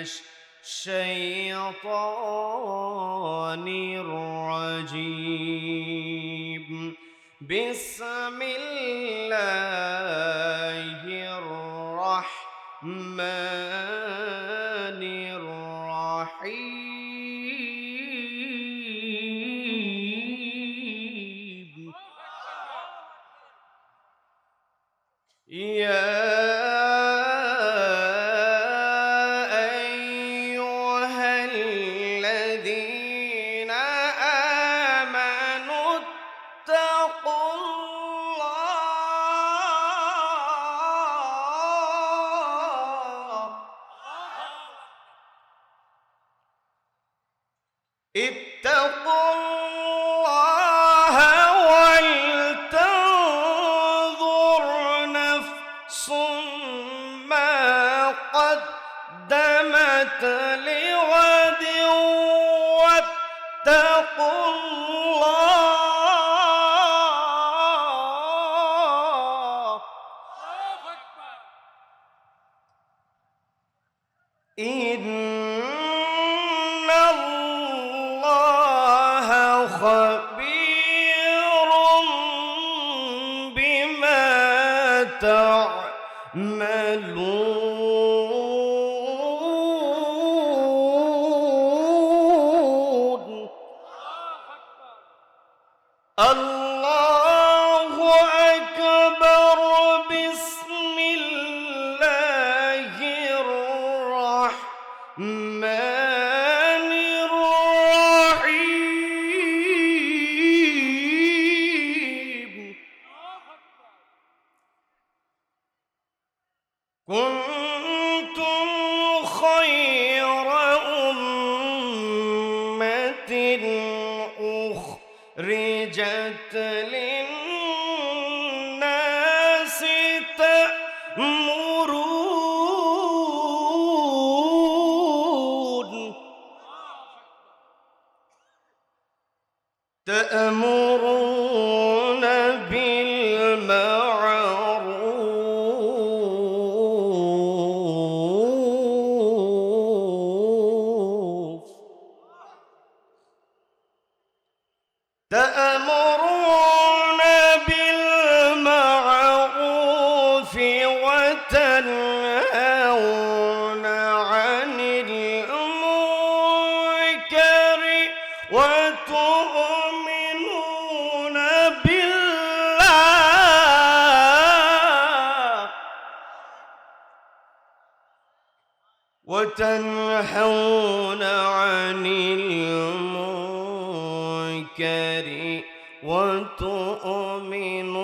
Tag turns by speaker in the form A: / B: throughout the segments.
A: الشيطان الرجيم. بسم ما قدمت لغد تعملون للناس تأمرون. تأمرون. وتنهون عن المنكر وتؤمنون بالله وتنحون عن المنكر وتؤمنون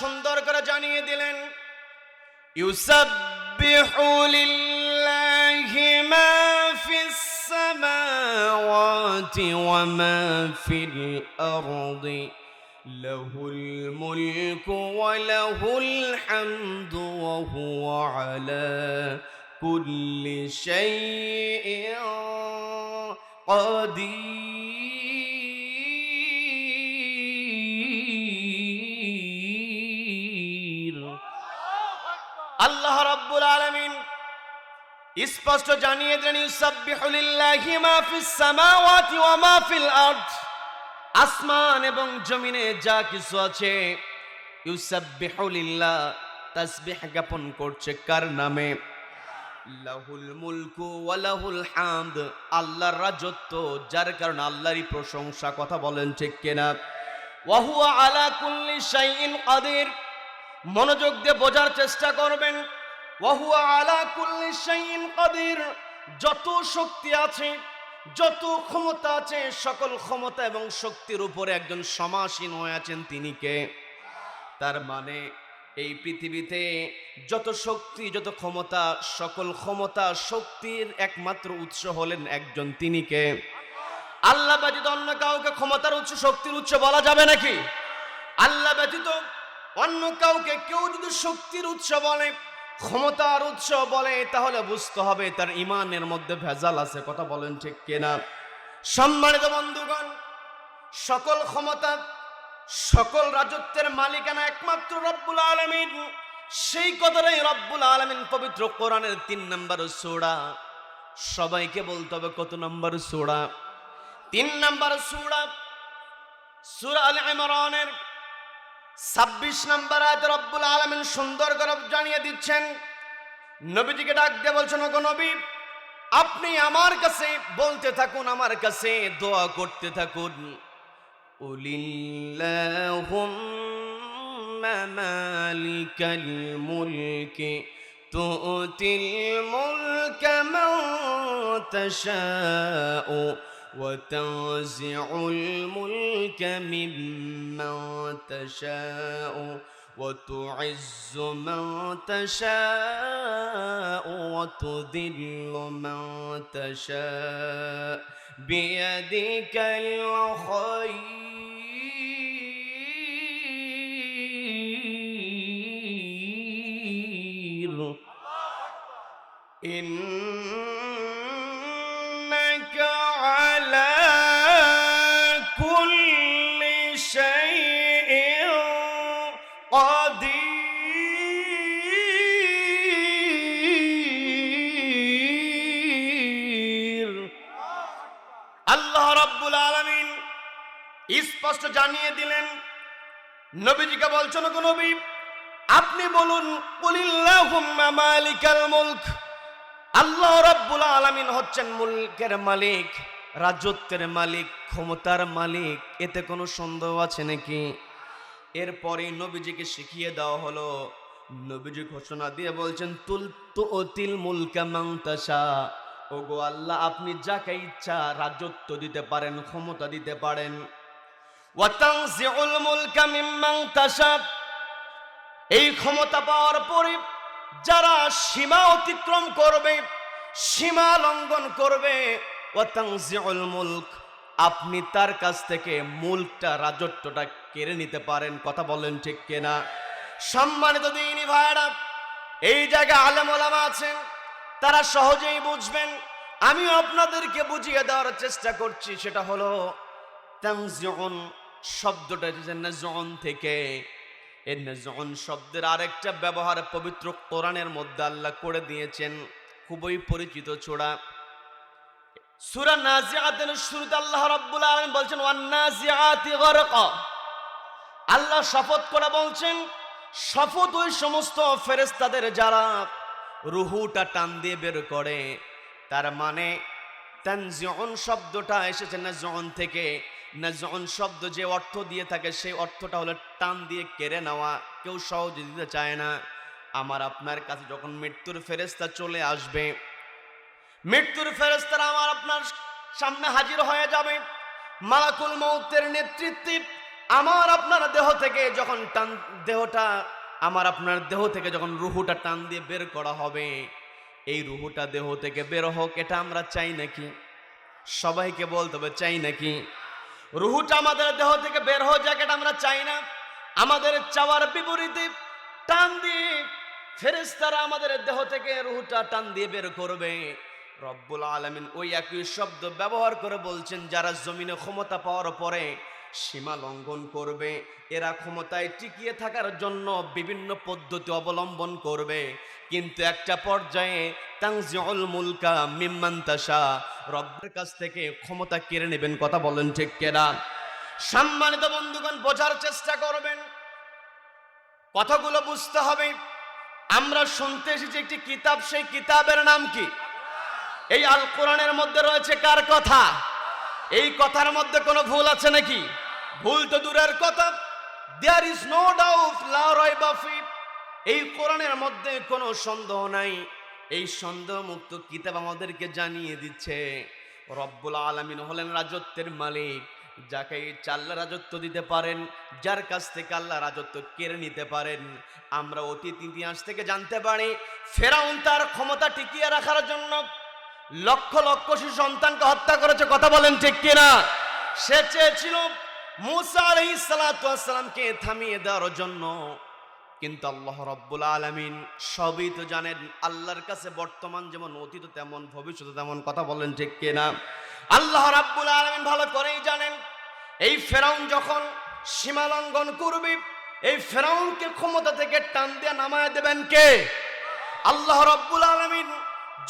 A: সুন্দর করে জানিয়ে দিলেন ইউসাব্বিহু লিল্লাহি মা ফিস সামাওয়াতি ওয়া মা ফিল আরদি له الملك وله الحمد وهو على كل شيء قدير স্পষ্ট জানিয়ে দিলেন ইউসাব্বিহু লিল্লাহি মা ফিস সামাওয়াতি ওয়া মা ফিল আরদ। আসমান এবং জমিনে যা কিছু আছে, ইউসাব্বিহু লিল্লাহ তাসবিহ জ্ঞাপন করছে কার নামে? লাহুল মুলকু ওয়া লাহুল হামদ। আল্লাহর রাজত্ব, যার কারণে আল্লাহরই প্রশংসা, কথা বলেন ঠিক কিনা? ওয়া হুয়া আলা কুল্লি শাইইন কাদির। মনোযোগ দিয়ে বোঝার চেষ্টা করবেন। যত শক্তি আছে, যত ক্ষমতা আছে, সকল ক্ষমতা এবং শক্তির উপরে একজন সমাসীন হয়ে আছেন তিনি কে? তার মানে এই পৃথিবীতে যত শক্তি, যত ক্ষমতা, সকল ক্ষমতা, শক্তির একমাত্র উৎস হলেন একজন তিনি কে? আল্লাহ ব্যতীত অন্য কাউকে ক্ষমতার উৎস, শক্তির উৎস বলা যাবে নাকি? আল্লাহ ব্যতীত অন্য কাউকে কেউ যদি শক্তির উৎস বলে ক্ষমতার উৎস বলে তাহলে বুঝতে হবে তার ইমানের মধ্যে ভেজাল আছে, কথা বলেন ঠিক কিনা? সম্মানিত বন্ধুগণ, সকল ক্ষমতা, সকল রাজত্বের মালিকানা একমাত্র রব্বুল আলমিন। সেই কথাটাই রব্বুল আলমিন পবিত্র কোরআনের তিন নম্বর সোড়া সবাইকে বলতে হবে কত নম্বর সোড়া তিন নম্বর সুরা সুরা আল ইমরানের ছাব্বিশ নম্বর আয়ত রব্বুল আলমিন সুন্দর গরব জানিয়ে দিচ্ছেন। নবীজিকে ডাক দিয়ে বলছেন, ওগো নবী, আপনি আমার কাছে বলতে থাকুন, আমার কাছে দোয়া করতে থাকুন। মালিকাল মুলকে, তুতিল মুলক وتنزع الملك ممن تشاء وتعز من تشاء وتذل من تشاء بيدك الخير. إنك রাব্বুল আলামিন স্পষ্ট জানিয়ে দিলেন, নবীজিকে বলছেন গো নবী, আপনি বলুন মালিকাল মুলক। আল্লাহ রাব্বুল আলামিন হচ্ছেন মুলকের মালিক, রাজত্বের মালিক, ক্ষমতার মালিক। এতে কোনো সন্দেহ আছে নাকি? এরপরে নবীজিকে শিখিয়ে দেওয়া হলো, নবীজি ঘোষণা দিয়ে বলছেন তুল তু অতিল মুলকা মাংতাসা ও গো আল্লাহ, আপনি যাকে ইচ্ছা রাজত্ব দিতে পারেন, ক্ষমতা দিতে পারেন। এই ক্ষমতা পাওয়ার পরে যারা সীমা অতিক্রম করবে, সীমা লঙ্ঘন করবে আপনি তার কাছ থেকে মুলকটা, রাজত্বটা কেড়ে নিতে পারেন। কথা বলেন ঠিক কেনা? সম্মানিত দিনী ভাইরা, এই জায়গায় আলেম আছেন তারা সহজেই বুঝবেন। আমিও আপনাদেরকে বুঝিয়ে দেওয়ার চেষ্টা করছি, সেটা হলো তাংজিউন শব্দটা থেকে। এই নাজন শব্দের আরেকটা ব্যবহার পবিত্র কোরআনের মধ্যে আল্লাহ করে দিয়েছেন, খুবই পরিচিত ছোড়া সূরা নাজিআতের শুরুতে আল্লাহ রাব্বুল আলামিন বলছেন, ওয়ান নাজিআতি গরকা আল্লাহ শপথ করে বলছেন, শপথ ওই সমস্ত ফেরেশতাদের যারা রুহুটা টান দিয়ে বের করে। তার মানে তানজিউন শব্দটা এসেছে নাজন থেকে। না জন শব্দ যে অর্থ দিয়ে থাকে, সেই অর্থটা হলো টান দিয়ে কেড়ে নেওয়া। কেউ সহজে দিতে চায় না। আমার আপনার কাছে যখন মৃত্যুর ফেরেস্তা চলে আসবে, মৃত্যুর ফেরেস্তারা আমার আপনার সামনে হাজির হয়ে যাবে। মালাকুল মৌতের নেতৃত্বে আমার আপনার দেহ থেকে যখন টান, দেহটা আমার আপনার দেহ থেকে যখন রুহুটা টান দিয়ে বের করা হবে, এই রুহুটা দেহ থেকে বের হোক, এটা আমরা চাই নাকি? সবাইকে বলতে হবে, চাই নাকি? রুহুটা আমাদের দেহ থেকে বের হয়ে যাক, এটা আমরা চাই না। আমাদের চাওয়ার বিপরীতে টান দিয়ে ফেরেস্তারা আমাদের দেহ থেকে রুহুটা টান দিয়ে বের করবে। রব্বুল আলমিন ওই একই শব্দ ব্যবহার করে বলছেন, যারা জমিনে ক্ষমতা পাওয়ার পরে সীমা লঙ্ঘন করবে, এরা ক্ষমতায় টিকিয়ে থাকার জন্য বিভিন্ন পদ্ধতি অবলম্বন করবে। কিন্তু একটা পর্যায়ে তাংজিউল মুলকা মিম্মান তাশা রব্বের কাছ থেকে ক্ষমতা কেড়ে নেবেন কথা বলেন ঠিক কেনা? সম্মানিত বন্ধুগণ, বোঝার চেষ্টা করবেন। কথাগুলো বুঝতে হবে। আমরা শুনতে এসেছি একটি কিতাব, সেই কিতাবের নাম কি? এই আল কোরআনের মধ্যে রয়েছে কার কথা? এই কথার মধ্যে কোনো ভুল আছে নাকি? ভুল তো দূরের কথা। দেয়ার ইজ নো ডাউট লা রাইবা ফি। এই কোরআনের মধ্যে কোনো সন্দেহ নাই। এই সন্দেহ মুক্ত কিতাব আমাদেরকে জানিয়ে দিচ্ছে, রব্বুল আলামিন হলেন রাজত্বের মালিক, যাকে চাল্লা রাজত্ব দিতে পারেন, যার কাছ থেকে আল্লাহ রাজত্ব কেড়ে নিতে পারেন। আমরা অতীত ইতিহাস থেকে জানতে পারি, ফেরাউন তার ক্ষমতা টিকিয়ে রাখার জন্য লক্ষ লক্ষ শিশু সন্তানকে হত্যা করেছে। কথা বলেন ঠিক কিনা? সে চেয়েছিল মুসা আলাইহিস সালাতু ওয়াসসালামকে থামিয়ে দেওয়ার জন্য কিন্তু আল্লাহ রব্বুল আলামিন সবই তো জানেন, আল্লাহর কাছে বর্তমান যেমন অতীত, তেমন ভবিষ্যৎ, তেমন কথা বলেন ঠিক কিনা? আল্লাহ রাব্বুল আলামিন ভালো করেই জানেন, এই ফেরাউন যখন সীমা লঙ্ঘন করবে, এই ফেরাউনকে ক্ষমতা থেকে টান দিয়ে নামায় দেবেন কে? আল্লাহ রব্বুল আলমিন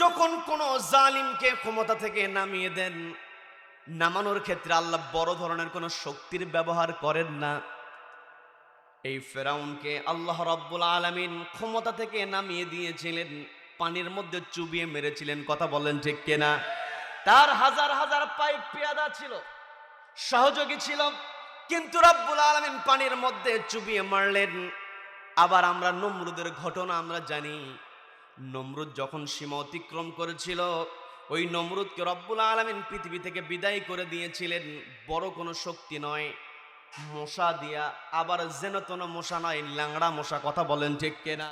A: যখন কোন জালিমকে ক্ষমতা থেকে নামিয়ে দেন নামানোর ক্ষেত্রে আল্লাহ বড় ধরনের কোনো শক্তির ব্যবহার করেন না। এই ফেরাউনকে আল্লাহ রব্বুল আলমিন ক্ষমতা থেকে নামিয়ে দিয়েছিলেন, পানির মধ্যে চুবিয়ে মেরেছিলেন, কথা বলেন ঠিক কেনা? তার হাজার হাজার পাইপ পেয়াদা ছিল, সহযোগী ছিল, কিন্তু রব্বুল আলমিন পানির মধ্যে চুবিয়ে মারলেন। আবার আমরা নমরুদের ঘটনা আমরা জানি, নমরুদ যখন সীমা অতিক্রম করেছিল ওই নমরুদকে রব্বুল আলমিন পৃথিবী থেকে বিদায় করে দিয়েছিলেন। বড় কোনো শক্তি নয়, মশা দিয়া। আবার যেন তেন মশা নয় ল্যাংড়া মশা, কথা বলেন ঠিক কেনা?